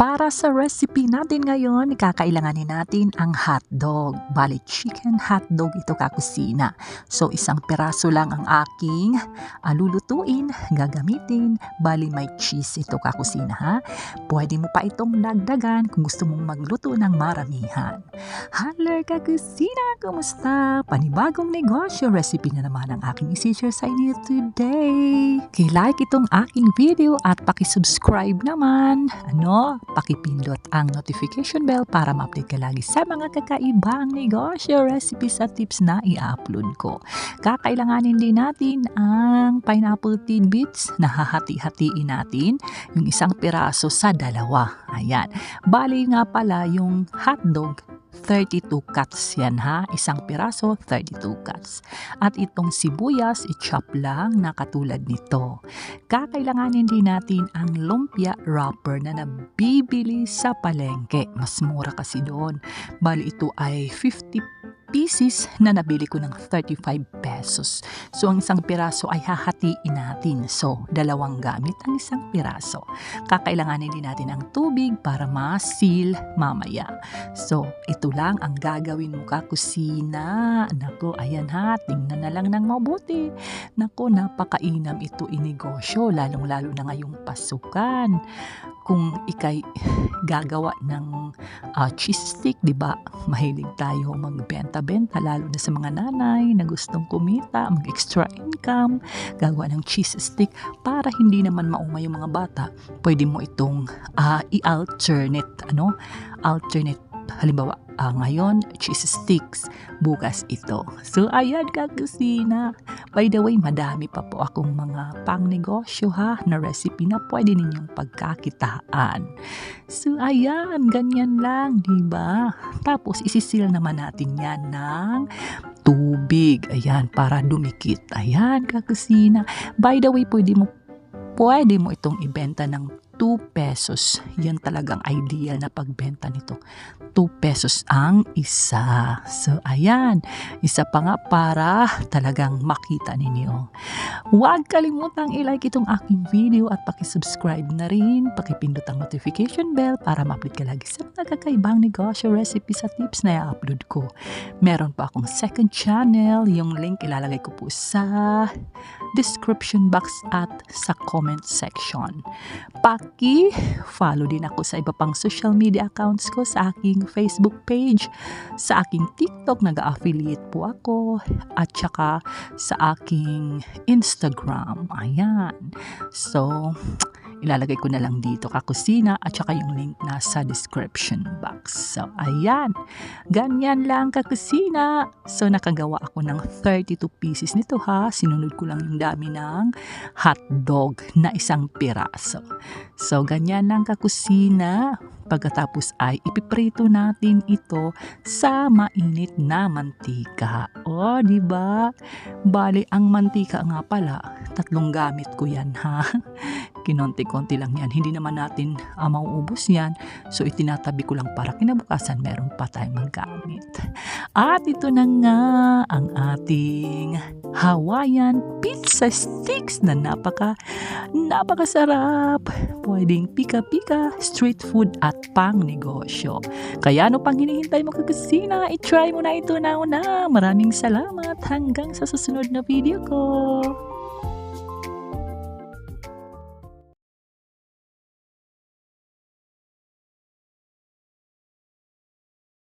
Para sa recipe natin ngayon, kakailanganin natin ang hotdog. Bali, chicken hotdog ito kakusina. So, isang peraso lang ang aking alulutuin, gagamitin. Bali, may cheese ito kakusina ha. Pwede mo pa itong dagdagan kung gusto mong magluto ng maramihan. Hello kakusina! Kumusta? Panibagong negosyo recipe na naman ang aking isi-share sa inyo today. Kay-like itong aking video at pakisubscribe naman. Ano? Pakipindot ang notification bell para ma-update ka lagi sa mga kakaibang negosyo, recipes at tips na i-upload ko. Kakailanganin din natin ang pineapple tidbits na hahati-hatiin natin yung isang piraso sa dalawa. Ayan. Bali nga pala yung hotdog 32 cuts yan ha. Isang piraso, 32 cuts. At itong sibuyas, i-chop lang na katulad nito. Kakailanganin din natin ang lumpia wrapper na nabibili sa palengke. Mas mura kasi doon. Bali ito ay 50 pieces na nabili ko ng 35 pesos. So, ang isang piraso ay hahatiin natin. So, dalawang gamit ang isang piraso. Kakailanganin din natin ang tubig para ma-seal mamaya. So, ito lang ang gagawin mo kakusina. Nako, ayan ha, tingnan na lang ng mabuti. Nako, napakainam ito inegosyo, lalong-lalo na ngayong pasukan. Kung ikay gagawa ng uh, cheese stick, di ba? Mahilig tayo magbenta-benta, lalo na sa mga nanay na gustong kumita, mag-extra income, gagawa ng cheese stick para hindi naman maumay yung mga bata. Pwede mo itong uh, i-alternate, ano? Alternate halimbawa uh, ngayon cheese sticks. Bukas ito. So ayan kakusina. By the way madami pa po akong mga pang negosyo ha na recipe na pwede ninyong pagkakitaan. So ayan ganyan lang di ba? Tapos isisil naman natin yan ng tubig. Ayan para dumikit. Ayan kakusina. By the way pwede mo pwede mo itong ibenta ng 2 pesos. Yan talagang ideal na pagbenta nito. 2 pesos ang isa. So, ayan. Isa pa nga para talagang makita ninyo. Huwag kalimutang i-like itong aking video at pakisubscribe na rin. Pakipindot ang notification bell para ma-update ka lagi sa mga kakaibang negosyo, recipes at tips na i-upload ko. Meron pa akong second channel. Yung link ilalagay ko po sa description box at sa comment section. Paki, follow din ako sa iba pang social media accounts ko sa aking Facebook page, sa aking TikTok, nag-affiliate po ako, at saka sa aking Instagram. Ayan. So, ilalagay ko na lang dito kakusina at saka yung link nasa description box. So, ayan. Ganyan lang kakusina. So, nakagawa ako ng 32 pieces nito ha. Sinunod ko lang yung dami ng hotdog na isang piraso. So, ganyan lang kakusina. Pagkatapos ay ipiprito natin ito sa mainit na mantika. O, di ba? Bali, ang mantika nga pala, tatlong gamit ko yan ha. Kinonti-konti lang yan. Hindi naman natin uh, mauubos yan. So, itinatabi ko lang para kinabukasan meron pa tayong magamit. At ito na nga ang ating Hawaiian pizza sticks na napaka napakasarap. Pwedeng pika-pika, street food at pang negosyo. Kaya ano pang hinihintay mo kakusina? I-try mo na ito na una. Maraming salamat hanggang sa susunod na video ko.